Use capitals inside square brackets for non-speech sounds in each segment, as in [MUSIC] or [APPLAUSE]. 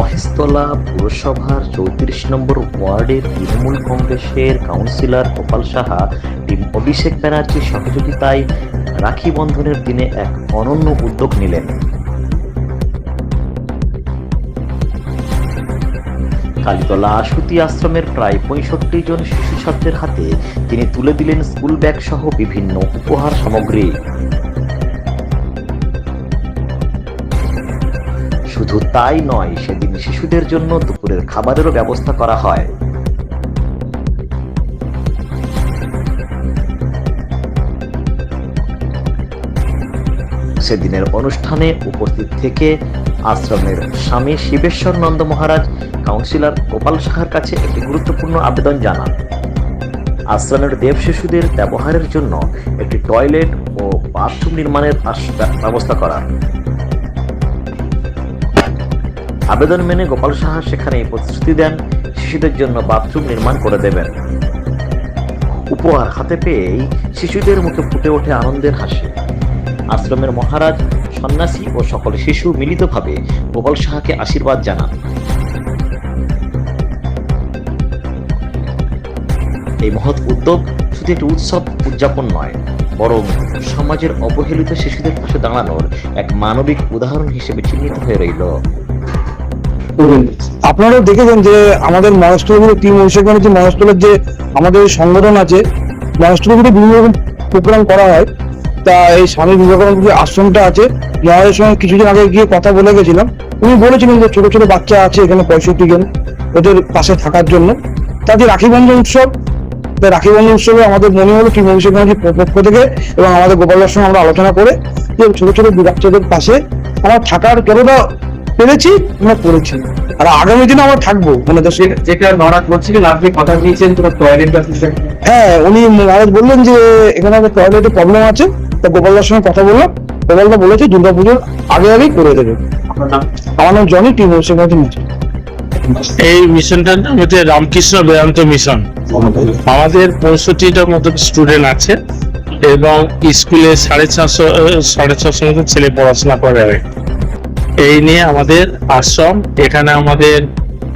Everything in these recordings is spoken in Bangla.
মহেশতলা পুরসভার চৌত্রিশ নম্বর ওয়ার্ডের তৃণমূল কংগ্রেসের কাউন্সিলর গোপাল সাহা অভিষেক ব্যানার্জির সহযোগিতায় রাখি বন্ধনের দিনে এক অনন্য উদ্যোগ নিলেন। কালীতলা আশুতি আশ্রমের প্রায় পঁয়ষট্টি জন শিশু ছাত্রের হাতে তিনি তুলে দিলেন স্কুল ব্যাগ সহ বিভিন্ন উপহার সামগ্রী। শুধু তাই নয়, সেদিন শিশুদের জন্য দুপুরের খাবারেরও ব্যবস্থা করা হয়। সেদিনের অনুষ্ঠানে উপস্থিত থেকে আশ্রমের স্বামী শিবেশ্বর নন্দ মহারাজ, কাউন্সিলর গোপাল সাহার কাছে একটি গুরুত্বপূর্ণ আবেদন জানান। আশ্রমের দেব শিশুদের ব্যবহারের জন্য একটি টয়লেট ও বাথরুম নির্মাণের ব্যবস্থা করা। আবেদন মেনে গোপাল সাহা সেখানে প্রতিশ্রুতি দেন, শিশুদের জন্য বাথরুম নির্মাণ করে দেবেন। উপহার হাতে পেয়েই শিশুদের মুখে ফুটে ওঠে আনন্দের হাসি। আশ্রমের মহারাজ, সন্ন্যাসী ও সকল শিশু মিলিতভাবে গোপাল সাহাকে আশীর্বাদ জানান। এই মহৎ উদ্যোগ শুধু একটি উৎসব, উদযাপন নয়, বরং সমাজের অবহেলিত শিশুদের পাশে দাঁড়ানোর এক মানবিক উদাহরণ হিসেবে চিহ্নিত হয়ে রইল। আপনারাও দেখেছেন যে আমাদের মহারাষ্ট্রগুলো টিম অভিষেকের যে মহারাষ্ট্রের যে আমাদের সংগঠন আছে মহারাষ্ট্রগুলো বিভিন্ন রকম প্রোগ্রাম করা হয়। তা এই স্বামী বিবেকানন্দ যে আশ্রমটা আছে, মহারাজের সঙ্গে কিছুদিন আগে গিয়ে কথা বলে গেছিলাম। উনি বলেছিলেন যে ছোট ছোট বাচ্চা আছে এখানে পঁয়ষট্টি জন, ওদের পাশে থাকার জন্য। তাদের রাখি বন্ধন উৎসব তাই রাখি বন্ধন উৎসবে আমাদের মনে হলো টিম অভিষেক ব্যানার্জির পক্ষ থেকে এবং আমাদের গোপালের সঙ্গে আমরা আলোচনা করে যে ছোট ছোট বাচ্চাদের পাশে আমরা থাকার যতটা পেরেছি আমরা করেছি? আর আগামী দিনে আমরা থাকব। মানে যেটা মহারাজ বলছিলেন আপনি কথা দিয়েছেন তোমার টয়লেট। হ্যাঁ উনি মহারাজ বললেন যে এখানে একটা টয়লেটের প্রবলেম আছে। তা গোপালদার সঙ্গে কথা বললাম। গোপালদা বলেছে দুর্গাপুজোর আগে আগেই করে দেবে। আমার নাম জনি টিম এই মিশনটার নাম হচ্ছে রামকৃষ্ণ বেদান্ত মিশন। আমাদের পঁয়ষট্টিটার মতো স্টুডেন্ট আছে এবং স্কুলে সাড়ে ছশো সাড়ে ছশো মতো ছেলে পড়াশোনা করে। এই নিয়ে আমাদের আশ্রম, এখানে আমাদের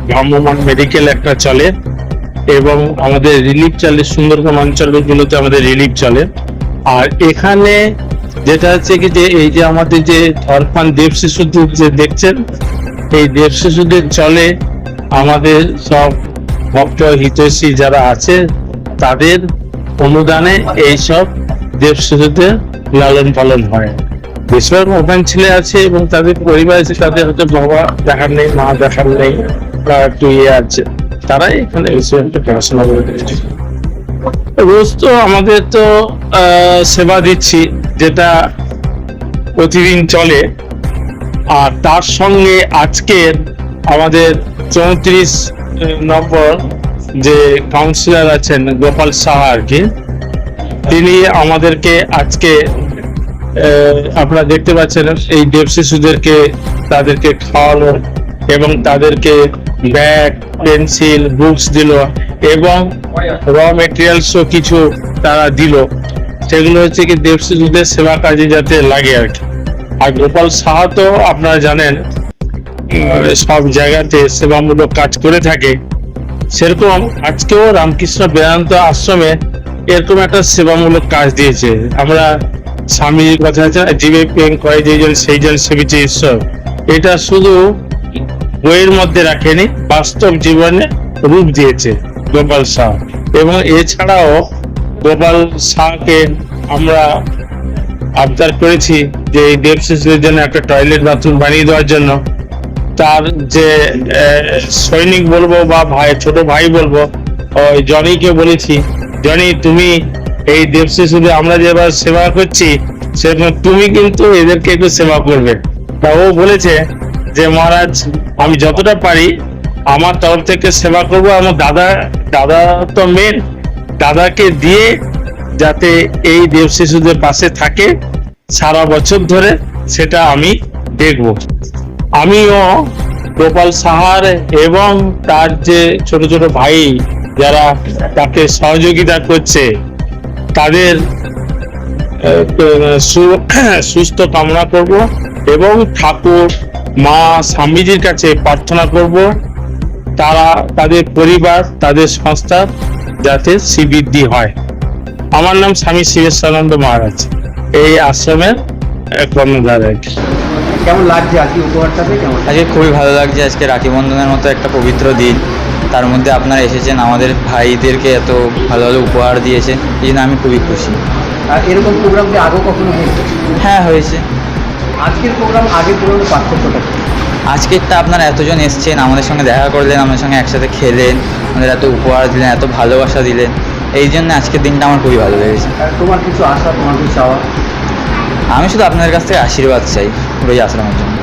ভ্রাম্যমান মেডিকেল একটা চলে এবং আমাদের রিলিফ চলে, সুন্দরবন অঞ্চলগুলোতে আমাদের রিলিফ চলে। আর এখানে যেটা হচ্ছে কি যে, এই যে আমাদের যে ধরপান দেব শিশুদের যে দেখছেন, এই দেব শিশুদের চলে আমাদের সব ভক্ত, হিতৈষী যারা আছে, তাদের অনুদানে এই সব দেব শিশুদের লালন পালন হয়। বেশিরভাগ ওপেন ছেলে আছে এবং তাদের পরিবার আছে, তাদের হয়তো বাবা দেখার নেই, মা দেখার নেই, বা একটু ইয়ে আছে। তারাই এখানে একটা পড়াশোনা করে রোজ তো আমাদের তো সেবা দিচ্ছি, যেটা প্রতিদিন চলে। আর তার সঙ্গে আজকের আমাদের চৌত্রিশ নম্বর যে কাউন্সিলর আছেন গোপাল সাহা আর কি, তিনি আমাদেরকে আজকে আপনারা দেখতে পাচ্ছেন এই দেব শিশুদেরকে তাদেরকে খাওয়ানো এবং তাদেরকে ব্যাগ, পেন্সিল, বুকস দিল এবং র মেটেরিয়ালসও কিছু তারা দিল। সেগুলো হচ্ছে কি দেব শিশুদের সেবা কাজে যাতে লাগে আর কি। আর গোপাল সাহা তো আপনারা জানেন সব জায়গাতে সেবামূলক কাজ করে থাকে। সেরকম আজকেও রামকৃষ্ণ বেদান্ত আশ্রমে এরকম একটা সেবামূলক কাজ দিয়েছে। আমরা স্বামীর কথা আছে জীবে প্রেম করে যেজন সেইজন সেবিছে ঈশ্বর। এটা শুধু বইয়ের মধ্যে রাখেনি, বাস্তব জীবনে রূপ দিয়েছে গোপাল শাহ। এবং এছাড়াও গোপাল শাহকে আমরা আবদার করেছি যে এই দেব শিশুদের জন্য একটা টয়লেট বাথরুম বানিয়ে দেওয়ার জন্য। তার যে সৈনিক বলব বা ভাই, ছোট ভাই বলব, ওই জনিকে বলেছি, জনি, তুমি এই দেব শিশুদের আমরা যেবার সেবা করছি, সেরকম তুমি কিন্তু এদেরকে একটু সেবা করবে। তা ও বলেছে যে, মহারাজ, আমি যতটা পারি আমার তরফ থেকে সেবা করব আমার দাদা দাদা তো মেন দাদাকে দিয়ে যাতে এই দেব শিশুদের পাশে থাকে সারা বছর ধরে, সেটা আমি দেখব। আমিও গোপাল সাহার এবং তার যে ছোট ছোট ভাই যারা তাকে সহযোগিতা করছে তাদের সু- [CLEARS THROAT] সুস্থ কামনা করব এবং ঠাকুর মা স্বামীজির কাছে প্রার্থনা করব। তারা তাদের পরিবার তাদের সংস্থা যাতে শ্রীবৃদ্ধি হয়। আমার নাম স্বামী শিবেশানন্দ মহারাজ। এই আশ্রমের কর্ণধার আর কি কেমন লাগছে আজকে উপহারটাতে? কেমন? আজকে খুবই ভালো লাগছে। আজকে রাখি বন্ধনের মতো একটা পবিত্র দিন। তার মধ্যে আপনারা এসেছেন আমাদের ভাইদেরকে এত ভালো ভালো উপহার দিয়েছেন এই জন্য আমি খুবই খুশি। আর এরকম প্রোগ্রাম কি আগে কখনো হয়েছে? হ্যাঁ হয়েছে। আজকের প্রোগ্রাম আগে পুরোনো পার্থক্যটা? আজকেরটা আপনারা এতজন এসছেন আমাদের সঙ্গে দেখা করলেন আমাদের সঙ্গে একসাথে খেলেন আমাদের এত উপহার দিলেন এত ভালোবাসা দিলেন এই জন্য আজকের দিনটা আমার খুবই ভালো লেগেছে। তোমার কিছু আশা তোমার কিছু চাওয়া? আমি শুধু আপনাদের কাছ থেকে আশীর্বাদ চাই এই আশ্রমের জন্য।